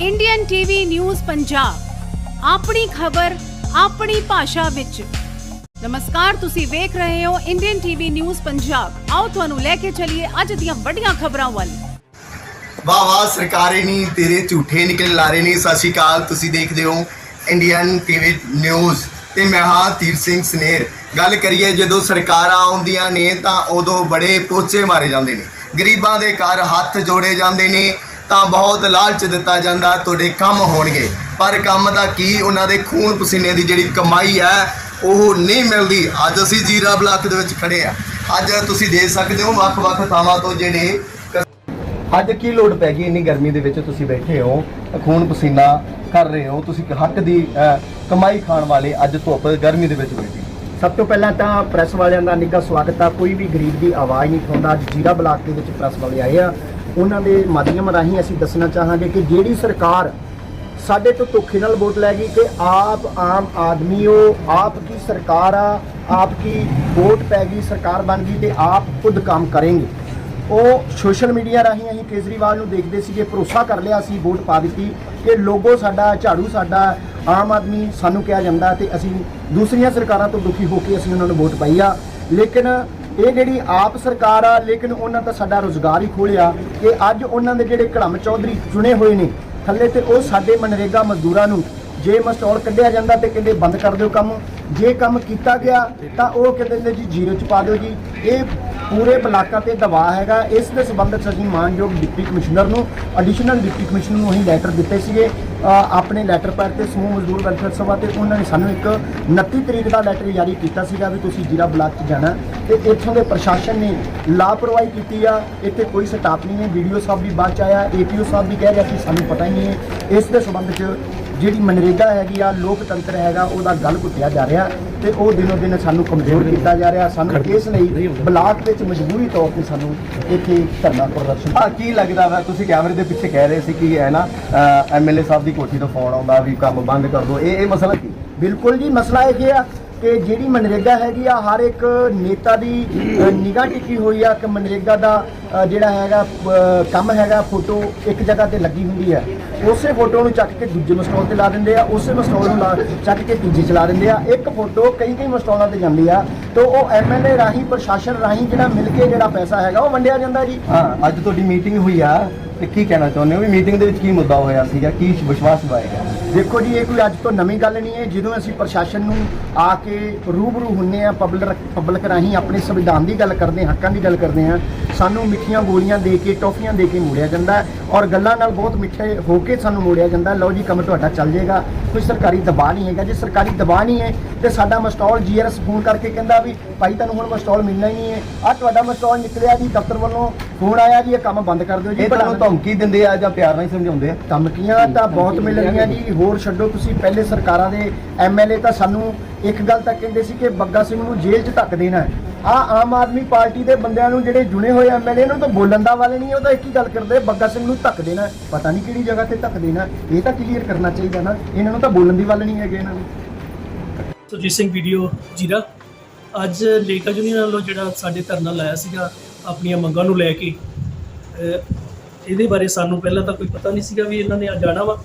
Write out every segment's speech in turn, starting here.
Indian TV news Punjab ਆਪਣੀ ਖਬਰ, ਆਪਣੀ ਭਾਸ਼ਾ ਵਿੱਚ। ਨਮਸਕਾਰ, ਤੁਸੀਂ ਵੇਖ ਰਹੇ ਹੋ ਇੰਡੀਅਨ ਟੀਵੀ ਨਿਊਜ਼ ਪੰਜਾਬ ਆਓ ਤੁਹਾਨੂੰ ਲੈ ਕੇ ਚੱਲੀਏ ਅੱਜ ਦੀਆਂ ਵੱਡੀਆਂ ਖਬਰਾਂ ਵੱਲ। ਵਾਹ ਵਾਹ, ਸਰਕਾਰੀ ਨਹੀਂ, ਤੇਰੇ ਝੂਠੇ ਨਿਕਲ ਲਾਰੇ ਨਹੀਂ। ਸਤਿ ਸ਼੍ਰੀ ਅਕਾਲ, ਤੁਸੀਂ ਦੇਖਦੇ ਹੋ ਇੰਡੀਅਨ ਟੀਵੀ ਨਿਊਜ਼ ਤੇ ਮੈਂ ਹਾਂ ਤੀਰ ਸਿੰਘ ਸਨੇਰ। ਗੱਲ ਕਰੀਏ, ਜਦੋਂ ਸਰਕਾਰਾਂ ਆਉਂਦੀਆਂ ਨੇ, ਤਾਂ ਉਦੋਂ ਬੜੇ ਪੋਚੇ ਮਾਰੇ ਜਾਂਦੇ ਨੇ। ਗਰੀਬਾਂ ਦੇ ਘਰ ਹੱਥ ਜੋੜੇ ਜਾਂਦੇ ਨੇ। ਤਾਂ ਬਹੁਤ ਲਾਲਚ ਦਿੱਤਾ ਜਾਂਦਾ, ਤੁਹਾਡੇ ਕੰਮ ਹੋਣਗੇ। ਪਰ ਕੰਮ ਦਾ ਕੀ, ਉਹਨਾਂ ਦੇ ਖੂਨ ਪਸੀਨੇ ਦੀ ਜਿਹੜੀ ਕਮਾਈ ਹੈ, ਉਹ ਨਹੀਂ ਮਿਲਦੀ। ਅੱਜ ਅਸੀਂ ਜੀਰਾ ਬਲਾਕ ਦੇ ਵਿੱਚ ਖੜੇ ਆ ਅੱਜ ਤੁਸੀਂ ਦੇਖ ਸਕਦੇ ਹੋ, ਵੱਖ-ਵੱਖ ਥਾਵਾਂ ਤੋਂ ਜਿਹੜੇ ਅੱਜ ਕੀ ਲੋੜ ਪੈ ਗਈ ਇੰਨੀ ਗਰਮੀ ਦੇ ਵਿੱਚ ਤੁਸੀਂ ਬੈਠੇ ਹੋ, ਖੂਨ ਪਸੀਨਾ ਕਰ ਰਹੇ ਹੋ, ਤੁਸੀਂ ਹੱਕ ਦੀ ਕਮਾਈ ਖਾਣ ਵਾਲੇ ਅੱਜ ਧੁੱਪ ਗਰਮੀ ਦੇ ਵਿੱਚ ਬੈਠੇ ਸਭ ਤੋਂ ਪਹਿਲਾਂ ਤਾਂ ਪ੍ਰੈਸ ਵਾਲਿਆਂ ਦਾ ਨਿੱਘਾ ਸਵਾਗਤ ਆ। ਕੋਈ ਵੀ ਗਰੀਬ ਦੀ ਆਵਾਜ਼ ਨਹੀਂ ਉਠਾਉਂਦਾ। ਅੱਜ ਜੀਰਾ ਬਲਾਕ ਦੇ ਵਿੱਚ ਪ੍ਰੈਸ ਵਾਲੇ ਆਏ ਆ। ਉਹਨਾਂ ਦੇ ਮਾਧਿਅਮ ਰਾਹੀਂ ਅਸੀਂ ਦੱਸਣਾ ਚਾਹਾਂਗੇ ਕਿ ਜਿਹੜੀ ਸਰਕਾਰ ਸਾਡੇ ਤੋਂ ਧੋਖੇ ਨਾਲ ਵੋਟ ਲੈ ਗਈ ਕਿ ਆਪ ਆਮ ਆਦਮੀ ਉਹ ਆਪ ਕੀ ਸਰਕਾਰ ਆ, ਆਪ ਕੀ ਵੋਟ ਪੈ ਗਈ, ਸਰਕਾਰ ਬਣ ਗਈ ਤੇ ਆਪ ਖੁਦ ਕੰਮ ਕरेंगे ਉਹ ਸੋਸ਼ਲ ਮੀਡੀਆ ਰਾਹੀਂ ਅਸੀਂ ਕੇਜਰੀਵਾਲ ਨੂੰ ਦੇਖਦੇ ਸੀਗੇ, ਭਰੋਸਾ ਕਰ ਲਿਆ ਸੀ ਵੋਟ ਪਾ ਦਿੱਤੀ ਕਿ ਲੋਗੋ ਸਾਡਾ, ਝਾੜੂ ਸਾਡਾ, ਆਮ ਆਦਮੀ ਸਾਨੂੰ ਕਿਹਾ ਜਾਂਦਾ ਤੇ ਅਸੀਂ ਦੂਸਰੀਆਂ ਸਰਕਾਰਾਂ ਤੋਂ ਦੁਖੀ ਹੋ ਕੇ ਅਸੀਂ ਉਹਨਾਂ ਨੂੰ ਵੋਟ ਪਾਈ ਆ। ਲੇਕਿਨ ਇਹ ਜਿਹੜੀ ਆਪ ਸਰਕਾਰ ਆ, ਲੇਕਿਨ ਉਹਨਾਂ ਤਾਂ ਸਾਡਾ ਰੋਜ਼ਗਾਰ ਹੀ ਖੋਲਿਆ ਕਿ ਅੱਜ ਉਹਨਾਂ ਦੇ ਜਿਹੜੇ ਕੜਮ ਚੌਧਰੀ ਚੁਣੇ ਹੋਏ ਨੇ, ਥੱਲੇ ਤੇ ਉਹ ਸਾਡੇ ਮਨਰੇਗਾ ਮਜ਼ਦੂਰਾਂ ਨੂੰ ਜੇ ਮਸਟੋਲ ਕੱਢਿਆ ਜਾਂਦਾ ਤੇ ਕਹਿੰਦੇ ਬੰਦ ਕਰ ਦਿਓ ਕੰਮ, ਜੇ ਕੰਮ ਕੀਤਾ ਗਿਆ ਤਾਂ ਉਹ ਕਹਿੰਦੇ ਨੇ ਜੀ ਜ਼ੀਰੋ ਚ ਪਾ ਦਿਓ ਜੀ। ਇਹ ਪੂਰੇ ਬਲਾਕਾਂ ਤੇ ਦਬਾਅ ਹੈਗਾ। ਇਸ ਦੇ ਸੰਬੰਧਿਤ ਅਸੀਂ ਮਾਨਯੋਗ ਡਿਪਟੀ ਕਮਿਸ਼ਨਰ ਨੂੰ ਐਡੀਸ਼ਨਲ ਡਿਪਟੀ ਕਮਿਸ਼ਨਰ ਨੂੰ ਅਸੀਂ ਲੈਟਰ ਦਿੱਤੇ ਸੀਗੇ। ਆਪਣੇ ਲੈਟਰ ਪਰ ਤੇ ਸਮੂਹ ਮਜ਼ਦੂਰ ਵੈਲਫੇਅਰ ਸਭਾ ਤੇ ਉਹਨਾਂ ਨੇ ਸਾਨੂੰ ਇੱਕ 29 ਤਰੀਕ ਦਾ ਲੈਟਰ ਜਾਰੀ ਕੀਤਾ ਸੀਗਾ ਵੀ ਤੁਸੀਂ ਜੀਰਾ ਬਲਾਕ 'ਚ ਜਾਣਾ। ਤੇ ਇੱਥੋਂ ਦੇ ਪ੍ਰਸ਼ਾਸਨ ਨੇ ਲਾਪਰਵਾਹੀ ਕੀਤੀ ਆ। ਇੱਥੇ ਕੋਈ ਸਟਾਫ ਨਹੀਂ ਹੈ। ਵੀਡੀਓ ਸਾਹਿਬ ਵੀ ਬਾਅਦ ਚ ਆਇਆ। ਏਪੀਓ ਸਾਹਿਬ ਵੀ ਕਹਿ ਰਿਹਾ ਕਿ ਸਾਨੂੰ ਪਤਾ ਹੀ ਨਹੀਂ ਹੈ। ਇਸ ਦੇ ਸੰਬੰਧ 'ਚ ਜਿਹੜੀ ਮਨਰੇਗਾ ਹੈਗੀ ਆ ਲੋਕਤੰਤਰ ਹੈਗਾ ਉਹਦਾ ਗਲ ਘੁੱਟਿਆ ਜਾ ਰਿਹਾ ਤੇ ਉਹ ਦਿਨੋ ਦਿਨ ਸਾਨੂੰ ਕਮਜ਼ੋਰ ਕੀਤਾ ਜਾ ਰਿਹਾ। ਸਾਨੂੰ ਇਸ ਲਈ ਬਲਾਕ ਵਿੱਚ ਮਜਬੂਰੀ ਤੌਰ ਤੇ ਸਾਨੂੰ ਇੱਥੇ ਧਰਨਾ ਪ੍ਰਦਰਸ਼ਨ ਆ ਕੀ ਲੱਗਦਾ ਵਾ? ਤੁਸੀਂ ਕੈਮਰੇ ਦੇ ਪਿੱਛੇ ਕਹਿ ਰਹੇ ਸੀ ਕਿ ਹੈ ਨਾ ਐਮਐਲਏ ਸਾਹਿਬ ਦੀ ਕੋਠੀ ਤੋਂ ਫੋਨ ਆਉਂਦਾ ਵੀ ਕੰਮ ਬੰਦ ਕਰ ਦਿਓ ਇਹ ਇਹ ਮਸਲਾ ਕੀ? ਬਿਲਕੁਲ ਜੀ ਮਸਲਾ ਇਹ ਆ ਕਿ ਜਿਹੜੀ ਮਨਰੇਗਾ ਹੈਗੀ ਆ ਹਰ ਇੱਕ ਨੇਤਾ ਦੀ ਨਿਗਾਹ ਟਿਕੀ ਹੋਈ ਆ ਕਿ ਮਨਰੇਗਾ ਦਾ ਜਿਹੜਾ ਹੈਗਾ ਕੰਮ ਹੈਗਾ ਫੋਟੋ ਇੱਕ ਜਗ੍ਹਾ ਤੇ ਲੱਗੀ ਹੁੰਦੀ ਹੈ। ਉਸੇ ਫੋਟੋ ਨੂੰ ਚੱਕ ਕੇ ਦੂਜੇ ਮਸਟੋਲ ਤੇ ਲਾ ਦਿੰਦੇ ਆ, ਉਸੇ ਮਸਟੋਲ ਨੂੰ ਲਾ ਚੱਕ ਕੇ ਤੀਜੇ ਚਲਾ ਦਿੰਦੇ ਆ। ਇੱਕ ਫੋਟੋ ਕਈ ਕਈ ਮਸਟੋਲਾਂ ਤੇ ਜਾਂਦੀ ਆ, ਤੋਂ ਉਹ ਐਮਐਲਏ ਰਾਹੀਂ, ਪ੍ਰਸ਼ਾਸਨ ਰਾਹੀਂ ਜਿਹੜਾ ਮਿਲ ਕੇ ਜਿਹੜਾ ਪੈਸਾ ਹੈਗਾ, ਉਹ ਵੰਡਿਆ ਜਾਂਦਾ ਜੀ। ਹਾਂ, ਅੱਜ ਤੁਹਾਡੀ ਮੀਟਿੰਗ ਹੋਈ ਆ। ਤੇ ਕੀ ਕਹਿਣਾ ਚਾਹੁੰਦੇ ਹੋ? ਵੀ ਮੀਟਿੰਗ ਦੇ ਵਿੱਚ ਕੀ ਮੁੱਦਾ ਹੋਇਆ ਸੀਗਾ? ਕੀ ਵਿਸ਼ਵਾਸ ਦਿਵਾਏਗਾ ਦੇਖੋ ਜੀ, ਇਹ ਕੋਈ ਅੱਜ ਤੋਂ ਨਵੀਂ ਗੱਲ ਨਹੀਂ ਹੈ। ਜਦੋਂ ਅਸੀਂ ਪ੍ਰਸ਼ਾਸਨ ਨੂੰ ਆ ਕੇ ਰੂਬਰੂ ਹੁੰਨੇ ਆ ਪਬਲਿਕ ਪਬਲਿਕ ਰਾਹੀਂ ਆਪਣੇ ਸੰਵਿਧਾਨ ਦੀ ਗੱਲ ਕਰਦੇ ਹਾਂ, ਹੱਕਾਂ ਦੀ ਗੱਲ ਕਰਦੇ ਹਾਂ, ਸਾਨੂੰ ਮਿੱਠੀਆਂ ਗੋਲੀਆਂ ਦੇ ਕੇ, ਟੌਫੀਆਂ ਦੇ ਕੇ ਮੋੜਿਆ ਜਾਂਦਾ ਔਰ ਗੱਲਾਂ ਨਾਲ ਬਹੁਤ ਮਿੱਠੇ ਹੋ ਕੇ ਸਾਨੂੰ ਮੋੜਿਆ ਜਾਂਦਾ ਲਓ ਜੀ, ਕੰਮ ਤੁਹਾਡਾ ਚੱਲ ਜਾਏਗਾ। ਕੋਈ ਸਰਕਾਰੀ ਦਬਾਅ ਨਹੀਂ ਹੈਗਾ। ਜੇ ਸਰਕਾਰੀ ਦਬਾਅ ਨਹੀਂ ਹੈ, ਤੇ ਸਾਡਾ ਮਸਟਾਲ ਜੀਆਰਐਸ ਫੋਨ ਕਰਕੇ ਕਹਿੰਦਾ ਵੀ, ਭਾਈ, ਤੁਹਾਨੂੰ ਹੁਣ ਮਸਟਾਲ ਮਿਲਣਾ ਹੀ ਨਹੀਂ ਹੈ। ਆ ਤੁਹਾਡਾ ਮਸਟਾਲ ਨਿਕਲਿਆ ਜੀ ਦਫ਼ਤਰ ਵੱਲੋਂ। ਫੋਨ ਆਇਆ ਜੀ ਇਹ ਕੰਮ ਬੰਦ ਕਰ ਦਿਓ ਜੀ ਇਹ ਤੁਹਾਨੂੰ ਧਮਕੀ ਦਿੰਦੇ ਆ ਜਾਂ ਪਿਆਰ ਨਾਲ ਹੀ ਸਮਝਾਉਂਦੇ ਆ। ਧਮਕੀਆਂ ਤਾਂ ਬਹੁਤ ਮਿਲ ਰਹੀਆਂ ਜੀ ਹੋਰ ਛੱਡੋ ਤੁਸੀਂ ਪਹਿਲੇ ਸਰਕਾਰਾਂ ਦੇ ਐਮਐਲਏ ਤਾਂ ਸਾਨੂੰ ਇੱਕ ਗੱਲ ਤਾਂ ਕਹਿੰਦੇ ਸੀ ਕਿ ਬੱਗਾ ਸਿੰਘ ਨੂੰ ਜੇਲ੍ਹ 'ਚ ਧੱਕ ਦੇਣਾ ਹੈ। ਆ ਆਮ ਆਦਮੀ ਪਾਰਟੀ ਦੇ ਬੰਦਿਆਂ ਨੂੰ ਜਿਹੜੇ ਜੁੜੇ ਹੋਏ ਐਮਐਲਏ ਨੂੰ ਤਾਂ ਬੋਲਣ ਦਾ ਵਾਲੇ ਨਹੀਂ ਉਹ ਤਾਂ ਇੱਕ ਹੀ ਗੱਲ ਕਰਦੇ ਬੱਗਾ ਸਿੰਘ ਨੂੰ ਧੱਕ ਦੇਣਾ। ਪਤਾ ਨਹੀਂ ਕਿਹੜੀ ਜਗ੍ਹਾ ਤੇ ਧੱਕ ਦੇਣਾ। ਇਹ ਤਾਂ ਕਲੀਅਰ ਕਰਨਾ ਚਾਹੀਦਾ ਨਾ। ਇਹਨਾਂ ਨੂੰ ਤਾਂ ਬੋਲਣ ਦੀ ਵੱਲ ਨਹੀਂ ਹੈਗੇ ਇਹਨਾਂ ਨੂੰ। ਸੁਰਜੀਤ ਸਿੰਘ ਵੀਡੀਓ ਜੀਰਾ। ਅੱਜ ਲੇਖਾ ਯੂਨੀਅਨ ਵੱਲੋਂ ਜਿਹੜਾ ਸਾਡੇ ਧਰਨਾ ਲਾਇਆ ਸੀਗਾ ਆਪਣੀਆਂ ਮੰਗਾਂ ਨੂੰ ਲੈ ਕੇ ਇਹਦੇ ਬਾਰੇ ਸਾਨੂੰ ਪਹਿਲਾਂ ਤਾਂ ਕੋਈ ਪਤਾ ਨਹੀਂ ਸੀਗਾ ਵੀ ਇਹਨਾਂ ਨੇ ਅੱਜ ਜਾਣਾ ਵਾ।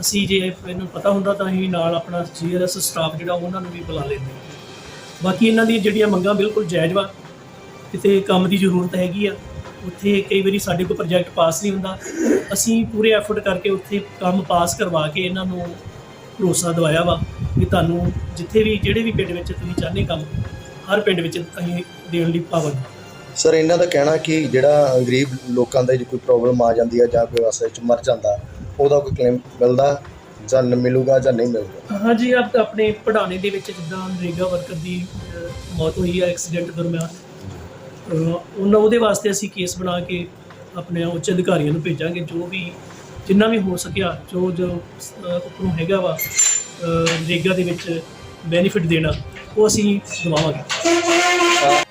ਅਸੀਂ ਜੇ ਇਹਨੂੰ ਪਤਾ ਹੁੰਦਾ ਤਾਂ ਅਸੀਂ ਨਾਲ ਆਪਣਾ ਜੀਆਰਐਸ ਸਟਾਫ ਜਿਹੜਾ ਉਹਨਾਂ ਨੂੰ ਵੀ ਬੁਲਾ ਲੈਂਦੇ ਬਾਕੀ ਇਹਨਾਂ ਦੀ ਜਿਹੜੀਆਂ ਮੰਗਾਂ ਬਿਲਕੁਲ ਜਾਇਜ਼ ਵਾ, ਕਿਤੇ ਕੰਮ ਦੀ ਜ਼ਰੂਰਤ ਹੈਗੀ ਆ, ਉੱਥੇ ਕਈ ਵਾਰੀ ਸਾਡੇ ਕੋਲ ਪ੍ਰੋਜੈਕਟ ਪਾਸ ਨਹੀਂ ਹੁੰਦਾ। ਅਸੀਂ ਪੂਰੇ ਐਫਰਟ ਕਰਕੇ ਉੱਥੇ ਕੰਮ ਪਾਸ ਕਰਵਾ ਕੇ ਇਹਨਾਂ ਨੂੰ ਭਰੋਸਾ ਦਵਾਇਆ ਵਾ ਕਿ ਤੁਹਾਨੂੰ ਜਿੱਥੇ ਵੀ, ਜਿਹੜੇ ਵੀ ਪਿੰਡ ਵਿੱਚ ਤੁਸੀਂ ਚਾਹੁੰਦੇ ਕੰਮ, ਹਰ ਪਿੰਡ ਵਿੱਚ ਅਸੀਂ ਦੇਣ ਲਈ ਪਾਵਾਂਗੇ ਸਰ ਇਹਨਾਂ ਦਾ ਕਹਿਣਾ ਕਿ ਜਿਹੜਾ ਗਰੀਬ ਲੋਕਾਂ ਦਾ ਜੇ ਕੋਈ ਪ੍ਰੋਬਲਮ ਆ ਜਾਂਦੀ ਹੈ ਜਾਂ ਕੋਈ ਵਾਸਤੇ ਚ ਮਰ ਜਾਂਦਾ ਉਹਦਾ ਕੋਈ ਕਲੇਮ ਮਿਲਦਾ ਜਾਂ ਮਿਲੂਗਾ ਜਾਂ ਨਹੀਂ ਮਿਲੂਗਾ? ਹਾਂਜੀ ਆਪ ਆਪਣੇ ਪੜਾਣੇ ਦੇ ਵਿੱਚ ਜਿੱਦਾਂ ਨਰੇਗਾ ਵਰਕਰ ਦੀ ਮੌਤ ਹੋਈ ਹੈ ਐਕਸੀਡੈਂਟ ਦਰਮਿਆਨ। ਉਹਨਾਂ ਉਹਦੇ ਵਾਸਤੇ ਅਸੀਂ ਕੇਸ ਬਣਾ ਕੇ ਆਪਣੇ ਉੱਚ ਅਧਿਕਾਰੀਆਂ ਨੂੰ ਭੇਜਾਂਗੇ ਜੋ ਵੀ ਜਿੰਨਾ ਵੀ ਹੋ ਸਕਿਆ ਜੋ ਜੋ ਉੱਪਰੋਂ ਹੈਗਾ ਵਾ ਨਰੇਗਾ ਦੇ ਵਿੱਚ ਬੈਨੀਫਿਟ ਦੇਣਾ ਉਹ ਅਸੀਂ ਦਵਾਵਾਂਗੇ।